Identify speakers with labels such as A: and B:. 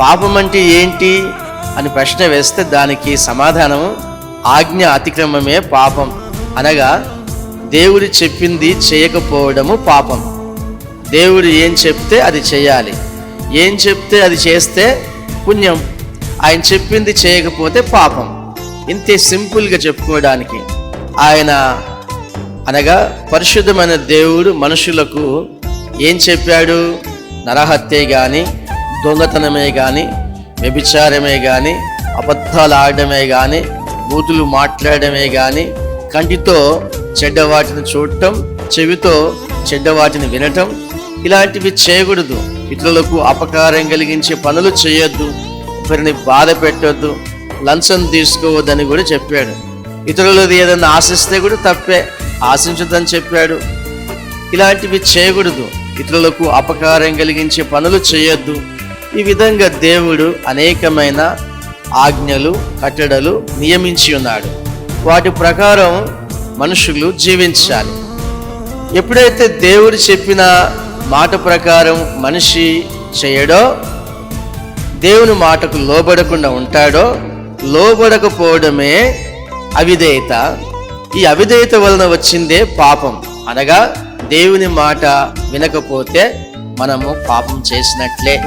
A: పాపం అంటే ఏంటి అని ప్రశ్న వేస్తే దానికి సమాధానం ఆజ్ఞ అతిక్రమమే పాపం. అనగా దేవుడు చెప్పింది చేయకపోవడము పాపం. దేవుడు ఏం చెప్తే అది చేయాలి. ఏం చెప్తే అది చేస్తే పుణ్యం. ఆయన చెప్పింది చేయకపోతే పాపం. ఇంతే సింపుల్గా చెప్పుకోవడానికి. ఆయన అనగా పరిశుద్ధమైన దేవుడు మనుషులకు ఏం చెప్పాడు? నరహత్యే కానీ దొంగతనమే కానీ వ్యభిచారమే కానీ అబద్ధాలు ఆడడమే కానీ బూతులు మాట్లాడడమే కానీ కంటితో చెడ్డవాటిని చూడటం చెవితో చెడ్డవాటిని వినటం ఇలాంటివి చేయకూడదు. ఇతరులకు అపకారం కలిగించే పనులు చేయొద్దు ఒకరిని బాధ పెట్టొద్దు లంచం తీసుకోవద్దని కూడా చెప్పాడు. ఇతరులది ఏదైనా ఆశిస్తే కూడా తప్పే ఆశించదని చెప్పాడు. ఇలాంటివి చేయకూడదు. ఇతరులకు అపకారం కలిగించే పనులు చేయొద్దు. ఈ విధంగా దేవుడు అనేకమైన ఆజ్ఞలు కట్టడలు నియమించి ఉన్నాడు. వాటి ప్రకారం మనుషులు జీవించాలి. ఎప్పుడైతే దేవుడు చెప్పిన మాట ప్రకారం మనిషి చేయడో దేవుని మాటకు లోబడకుండా ఉంటాడో లోబడకపోవడమే అవిధేయత. ఈ అవిధేయత వలన వచ్చిందే పాపం. అనగా దేవుని మాట వినకపోతే మనము పాపం చేసినట్లే.